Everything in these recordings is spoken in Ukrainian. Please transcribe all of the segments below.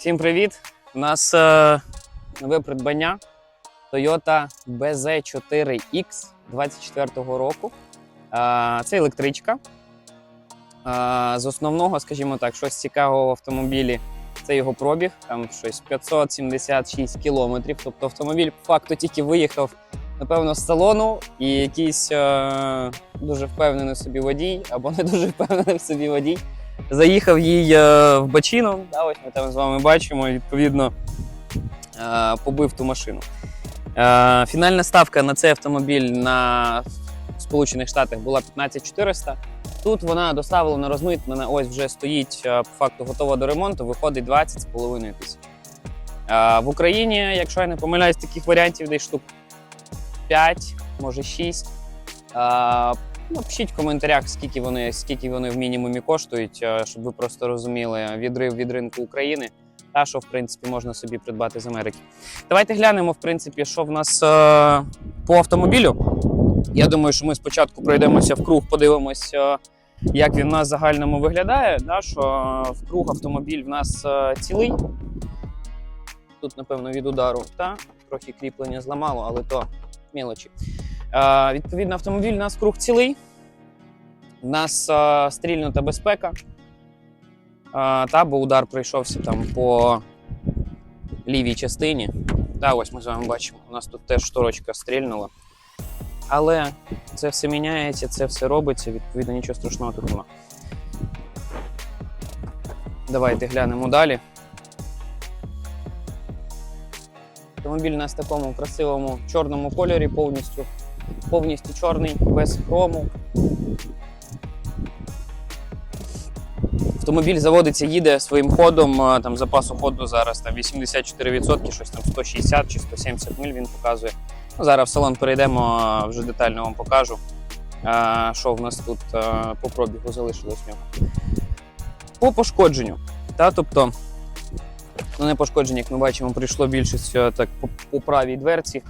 Всім привіт! У нас е, нове придбання Toyota BZ4X 24-го року. Е, це електричка. Е, з основного, скажімо так, щось цікавого в автомобілі це його пробіг, там щось 576 кілометрів. Тобто автомобіль по факту тільки виїхав, напевно, з салону, і якийсь е, дуже впевнений собі водій, або не дуже впевнений в собі водій. Заїхав їй е, в бочину. Да, ось ми там з вами бачимо, і, відповідно, е, побив ту машину. Е, фінальна ставка на цей автомобіль на Сполучених Штатах була 15400. Тут вона доставила на розмитнена, ось вже стоїть по факту готова до ремонту, виходить 20,5 тисяч. В Україні, якщо я не помиляюсь, таких варіантів десь штук 5, може 6. Е, Напишіть в коментарях, скільки вони, скільки вони в мінімумі коштують, е, щоб ви просто розуміли відрив від ринку України та що в принципі можна собі придбати з Америки. Давайте глянемо, в принципі, що в нас е, по автомобілю. Я думаю, що ми спочатку пройдемося в круг, подивимося, як він у нас в загальному виглядає. Да, що в круг автомобіль в нас е, цілий. Тут, напевно, від удару та трохи кріплення зламало, але то мілочі. Е, відповідно, автомобіль у нас круг цілий. У нас е, стрільнута безпека. Е, та, бо удар пройшовся там по лівій частині. Та, ось ми з вами бачимо. У нас тут теж шторочка стрільнула. Але це все міняється, це все робиться, відповідно, нічого страшного тут нема. Давайте глянемо далі. Автомобіль у нас в такому красивому чорному кольорі, повністю, повністю чорний, без хрому. Автомобіль заводиться, їде своїм ходом. Там запасу ходу зараз там 84%, щось там 160 чи 170 миль він показує. Ну, зараз в салон перейдемо, вже детально вам покажу, що в нас тут по пробігу залишилось в нього. По пошкодженню. Та, тобто, основне пошкодження, як ми бачимо, прийшло більшість так, по, по правій дверці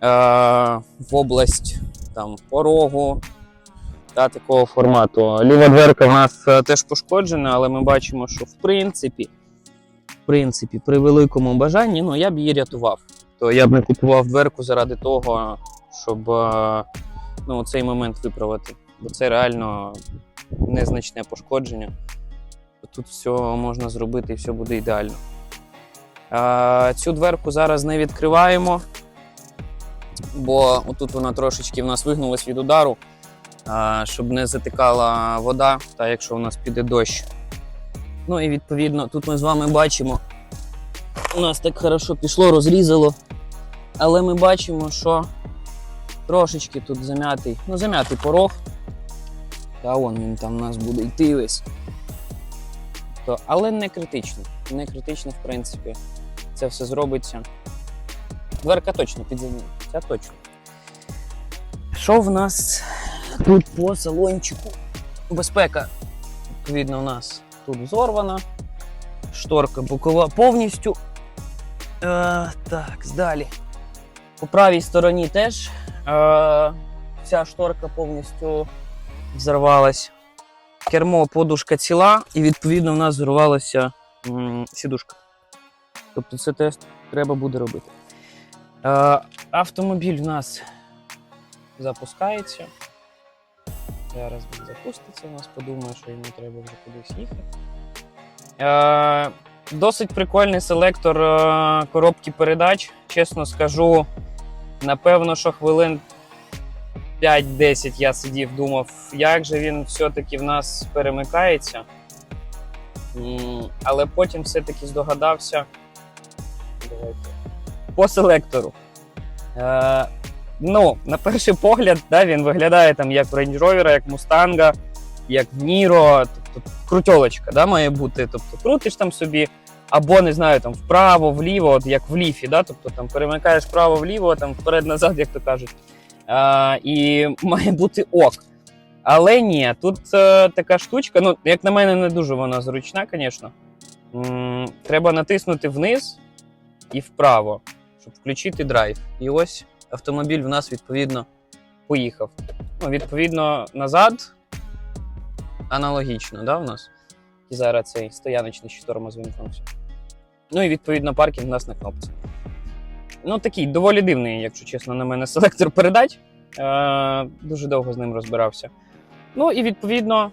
в область там, порогу, та такого формату. Ліва дверка в нас е, теж пошкоджена, але ми бачимо, що в принципі, в принципі, при великому бажанні, ну я б її рятував. То я б не купував дверку заради того, щоб е, ну, цей момент виправити. Бо це реально незначне пошкодження. Тут все можна зробити і все буде ідеально. Е, Цю дверку зараз не відкриваємо, бо отут вона трошечки в нас вигнулась від удару щоб не затикала вода, та якщо у нас піде дощ. Ну і відповідно, тут ми з вами бачимо, у нас так хорошо пішло, розрізало. Але ми бачимо, що трошечки тут зам'ятий, ну зам'ятий порог. Та вон він там у нас буде йти весь. Але не критично. Не критично, в принципі. Це все зробиться. Дверка точно під заміну. Точно. Що в нас Тут по салончику безпека. Відповідно, у нас тут взорвана. Шторка бокова повністю. Е, так, далі. По правій стороні теж е, вся шторка повністю взорвалась. Кермо, подушка ціла, і відповідно в нас взорвалася м, сідушка. Тобто це теж треба буде робити. Е, автомобіль в нас запускається. Зараз він запуститься, у нас подумає, що йому треба вже кудись їхати. Е, досить прикольний селектор е, коробки передач. Чесно скажу, напевно, що хвилин 5-10 я сидів, думав, як же він все-таки в нас перемикається. Але потім все-таки здогадався. Давайте. По селектору. Е, ну, на перший погляд, да, він виглядає там як Range Rover, як Мустанга, як Ніро. Тобто крутьолочка да, має бути. Тобто крутиш там собі, або не знаю, там вправо, вліво, от як в ліфі, да, тобто там перемикаєш вправо-вліво, там вперед-назад, як то кажуть. А, і має бути ок. Але ні, тут е, така штучка, ну, як на мене, не дуже вона зручна, звісно. Треба натиснути вниз і вправо, щоб включити драйв. І ось автомобіль в нас відповідно поїхав. Ну, відповідно, назад аналогічно, да, у нас. І зараз цей стояночний тормоз вимкнувся. Ну і відповідно паркінг у нас на кнопці. Ну, такий доволі дивний, якщо чесно, на мене селектор передач. Е, дуже довго з ним розбирався. Ну і відповідно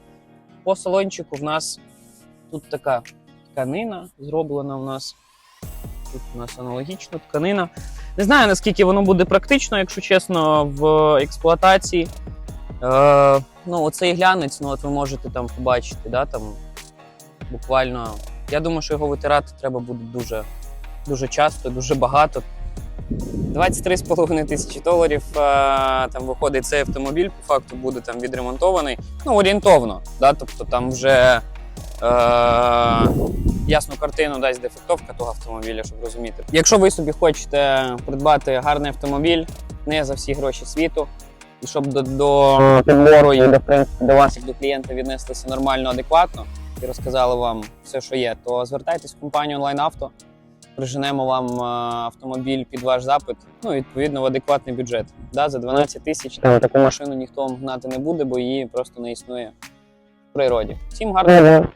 по салончику в нас тут така тканина зроблена у нас. Тут у нас аналогічна тканина. Не знаю, наскільки воно буде практично, якщо чесно, в експлуатації. Е, ну, оцей глянець, ну от ви можете там побачити, да, там буквально. Я думаю, що його витирати треба буде дуже, дуже часто, дуже багато. 23,5 тисячі доларів е, там виходить цей автомобіль, по факту буде там відремонтований. Ну, орієнтовно. Да? Тобто там вже е, ясну картину дасть дефектовка того автомобіля, щоб розуміти. Якщо ви собі хочете придбати гарний автомобіль, не за всі гроші світу, і щоб до, до підбору і до, принципі, до вас, як до клієнта, віднеслися нормально, адекватно і розказали вам все, що є, то звертайтесь в компанію Online Auto, приженемо вам е, автомобіль під ваш запит, ну відповідно в адекватний бюджет. Да, за 12 тисяч таку машину ніхто вам гнати не буде, бо її просто не існує в природі. Всім гарного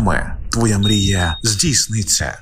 нами твоя мрія здійсниться.